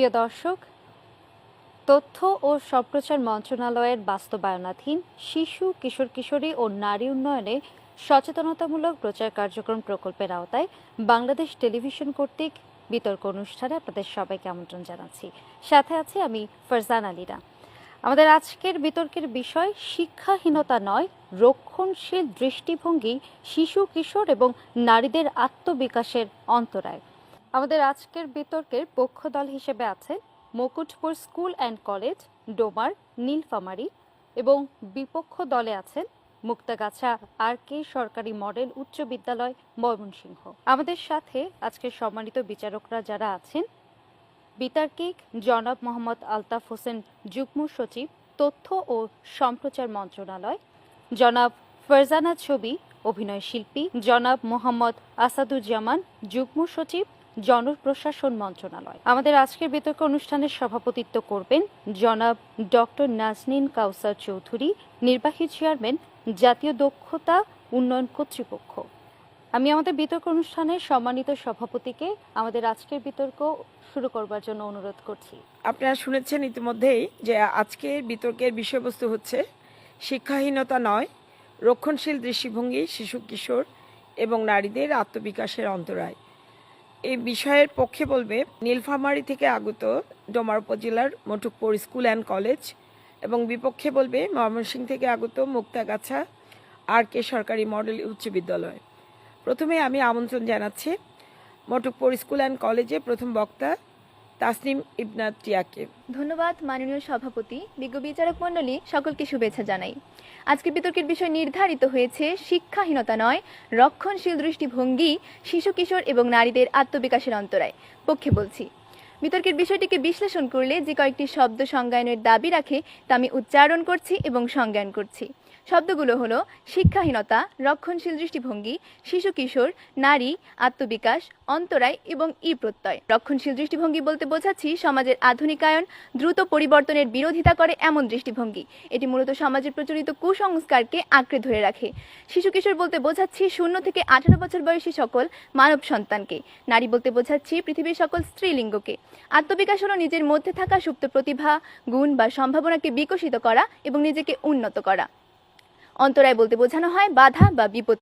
প্রিয় দর্শক, তথ্য ও সম্প্রচার মন্ত্রণালয়ের বাস্তবায়নাধীন শিশু, কিশোর, কিশোরী ও নারী উন্নয়নে সচেতনতামূলক প্রচার কার্যক্রম প্রকল্পের আওতায় বাংলাদেশ টেলিভিশন কর্তৃক বিতর্ক অনুষ্ঠানে আপনাদের সবাইকে আমন্ত্রণ জানাচ্ছি। সাথে আছি আমি ফারজান আলীরা। আমাদের আজকের বিতর্কের বিষয়, শিক্ষাহীনতা নয়, রক্ষণশীল দৃষ্টিভঙ্গি শিশু, কিশোর এবং নারীদের আত্মবিকাশের অন্তরায়। আমাদের আজকের বিতর্কের পক্ষ দল হিসেবে আছেন Mukutpur school and college, Domar, Nilphamari এবং বিপক্ষ দলে আছেন মুক্তাগাছা আর কে সরকারি মডেল উচ্চ বিদ্যালয় ময়মনসিংহ। আমাদের সাথে আজকের সম্মানিত বিচারকরা যারা আছেন, বিতার্কিক জনাব মোহাম্মদ আলতাফ হোসেন যুগ্ম সচিব, তথ্য ও সম্প্রচার মন্ত্রণালয়, জনাব ফারজানা ছবি অভিনয় শিল্পী জনাব মোহাম্মদ আসাদুজ্জামান, যুগ্ম সচিব জনপ্রশাসন মন্ত্রণালয়। আমাদের আজকের বিতর্ক অনুষ্ঠানের সভাপতিত্ব করবেন জনাব ডক্টর নাজনীন কাউসার চৌধুরী, নির্বাহী চেয়ারম্যান, জাতীয় দক্ষতা উন্নয়ন কর্তৃপক্ষ। আমি আমাদের বিতর্ক অনুষ্ঠানের সম্মানিত সভাপতিকে আমাদের আজকের বিতর্ক শুরু করবার জন্য অনুরোধ করছি। আপনারা শুনেছেন ইতিমধ্যেই যে আজকের বিতর্কের বিষয়বস্তু হচ্ছে শিক্ষাহীনতা নয় রক্ষণশীল দৃষ্টিভঙ্গি, শিশু কিশোর এবং নারীদের আত্মবিকাশের অন্তরায়। এই বিষয়ের পক্ষে বলবে, নীলফামারী থেকে আগত ডোমার উপজেলার মটুকপুর স্কুল অ্যান্ড কলেজ এবং বিপক্ষে বলবে, ময়মনসিংহ থেকে আগত মুক্তাগাছা আর কে সরকারি মডেল উচ্চ বিদ্যালয়। প্রথমে আমি আমন্ত্রণ জানাচ্ছি মটুকপুর স্কুল অ্যান্ড কলেজে প্রথম বক্তা তাসনিম ইবনাত টিয়াকে ধন্যবাদ, মাননীয় সভাপতি। বিজ্ঞ বিচারক মণ্ডলী, সকলকে শুভেচ্ছা জানাই। আজকে বিতর্কের বিষয় নির্ধারিত হয়েছে, শিক্ষাহীনতা নয়, রক্ষণশীল দৃষ্টিভঙ্গি, শিশু কিশোর এবং নারীদের আত্মবিকাশের অন্তরায়। পক্ষে বলছি বিতর্কের বিষয়টিকে বিশ্লেষণ করলে যে কয়েকটি শব্দ সংজ্ঞায়নের দাবি রাখে, তা আমি উচ্চারণ করছি এবং সংজ্ঞায়ন করছি। শব্দগুলো হলো শিক্ষাহীনতা, রক্ষণশীল দৃষ্টিভঙ্গি শিশু কিশোর নারী, আত্মবিকাশ, অন্তরায় এবং ই প্রত্যয় রক্ষণশীল দৃষ্টিভঙ্গি বলতে বোঝাচ্ছি সমাজের আধুনিকায়ন, দ্রুত পরিবর্তনের বিরোধিতা করে এমন দৃষ্টিভঙ্গি। এটি মূলত সমাজের প্রচলিত কুসংস্কারকে আঁকড়ে ধরে রাখে। শিশু কিশোর বলতে বোঝাচ্ছি শূন্য থেকে আঠারো বছর বয়সী সকল মানব সন্তানকে। নারী বলতে বোঝাচ্ছি পৃথিবীর সকল স্ত্রীলিঙ্গকে। আত্মবিকাশ হলো নিজের মধ্যে থাকা সুপ্ত প্রতিভা, গুণ বা সম্ভাবনাকে বিকশিত করা এবং নিজেকে উন্নত করা। অন্তরায় বলতে বোঝানো হয় বাধা বা বিপত্তি।